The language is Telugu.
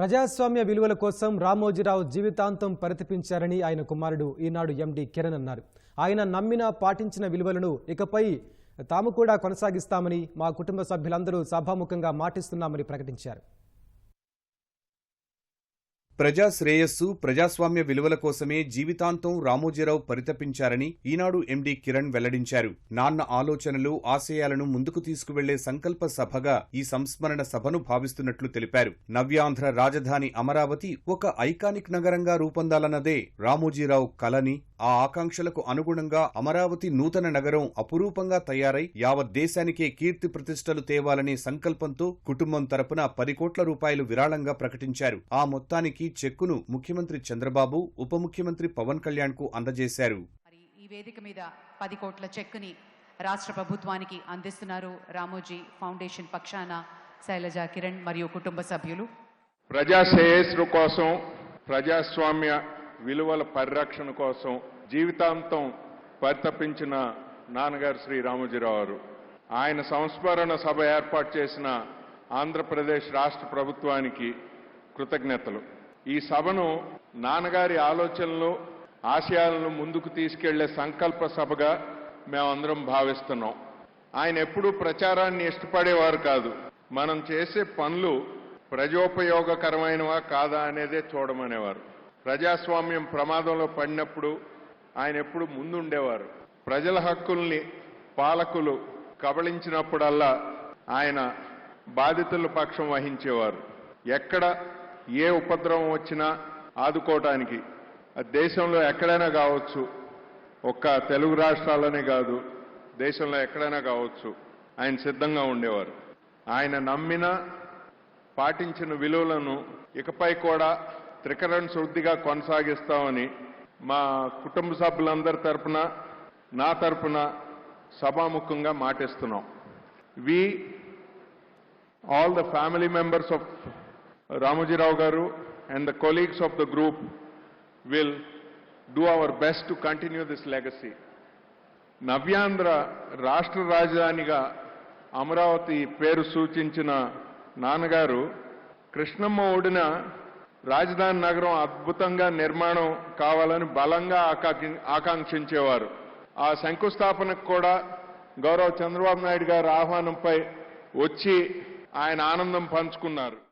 ప్రజాస్వామ్య విలువల కోసం రామోజీరావు జీవితాంతం పరితపించారని ఆయన కుమారుడు ఈనాడు ఎండి కిరణ్ అన్నారు. ఆయన నమ్మిన పాటించిన విలువలను ఇకపై తాము కూడా కొనసాగిస్తామని మా కుటుంబ సభ్యులందరూ సభాముఖంగా మాటిస్తున్నామని ప్రకటించారు. ప్రజా శ్రేయస్సు ప్రజాస్వామ్య విలువల కోసమే జీవితాంతం రామోజీరావు పరితపించారని ఈనాడు ఎండీ కిరణ్ వెల్లడించారు. నాన్న ఆలోచనలు ఆశయాలను ముందుకు తీసుకువెళ్ళే సంకల్ప సభగా ఈ సంస్మరణ సభను భావిస్తున్నట్లు తెలిపారు. నవ్యాంధ్ర రాజధాని అమరావతి ఒక ఐకానిక్ నగరంగా రూపొందాలన్నదే రామోజీరావు కలని ఆ ఆకాంక్షలకు అనుగుణంగా అమరావతి నూతన నగరం అపురూపంగా తయారై యావత్ దేశానికే కీర్తి ప్రతిష్టలు తేవాలనే సంకల్పంతో కుటుంబం తరపున పది కోట్ల రూపాయలు విరాళంగా ప్రకటించారు. ఆ మొత్తానికి చెక్కును ముఖ్యమంత్రి చంద్రబాబు ఉప ముఖ్యమంత్రి పవన్ కళ్యాణ్కు అందజేశారు. మరి ఈ వేదిక మీద పది కోట్ల చెక్కుని రాష్ట్ర ప్రభుత్వానికి అందిస్తున్నారు రామోజీ ఫౌండేషన్ పక్షాన శైలజ కిరణ్ మరియు కుటుంబ సభ్యులు. ప్రజా శ్రేయస్సు కోసం ప్రజాస్వామ్య విలువల పరిరక్షణ కోసం జీవితాంతం పరితపించిన నాన్నగారు శ్రీ రామోజీరావు గారు. ఆయన సంస్మరణ సభ ఏర్పాటు చేసిన ఆంధ్రప్రదేశ్ రాష్ట్ర ప్రభుత్వానికి కృతజ్ఞతలు. ఈ సభను నాన్నగారి ఆలోచనలు ఆశయాలను ముందుకు తీసుకెళ్ళే సంకల్ప సభగా మేమందరం భావిస్తున్నాం. ఆయన ఎప్పుడూ ప్రచారాన్ని ఇష్టపడేవారు కాదు. మనం చేసే పనులు ప్రజోపయోగకరమైనవా కాదా అనేదే చూడమనేవారు. ప్రజాస్వామ్యం ప్రమాదంలో పడినప్పుడు ఆయన ఎప్పుడు ముందుండేవారు. ప్రజల హక్కుల్ని పాలకులు కబళించినప్పుడల్లా ఆయన బాధితుల పక్షం వహించేవారు. ఎక్కడ ఏ ఉపద్రవం వచ్చినా ఆదుకోవటానికి దేశంలో ఎక్కడైనా కావచ్చు ఒక్క తెలుగు రాష్ట్రాలనే కాదు దేశంలో ఎక్కడైనా కావచ్చు ఆయన సిద్ధంగా ఉండేవారు. ఆయన నమ్మిన పాటించిన విలువలను ఇకపై కూడా త్రికరణ శుద్ధిగా కొనసాగిస్తామని మా కుటుంబ సభ్యులందరి తరపున నా తరపున సభాముఖంగా మాటేస్తున్నాం. We all the family members of Ramoji Rao garu and the colleagues of the group will do our best to continue this legacy Navyandhra రాష్ట్ర రాజధానిగా అమరావతి పేరు సూచించిన నాన్నగారు కృష్ణమ్మ ఓడిన రాజధాని నగరం అద్భుతంగా నిర్మాణం కావాలని బలంగా ఆకాంక్షించేవారు. ఆ శంకుస్థాపనకు కూడా గౌరవ చంద్రబాబు నాయుడు గారి ఆహ్వానంపై వచ్చి ఆయన ఆనందం పంచుకున్నారు.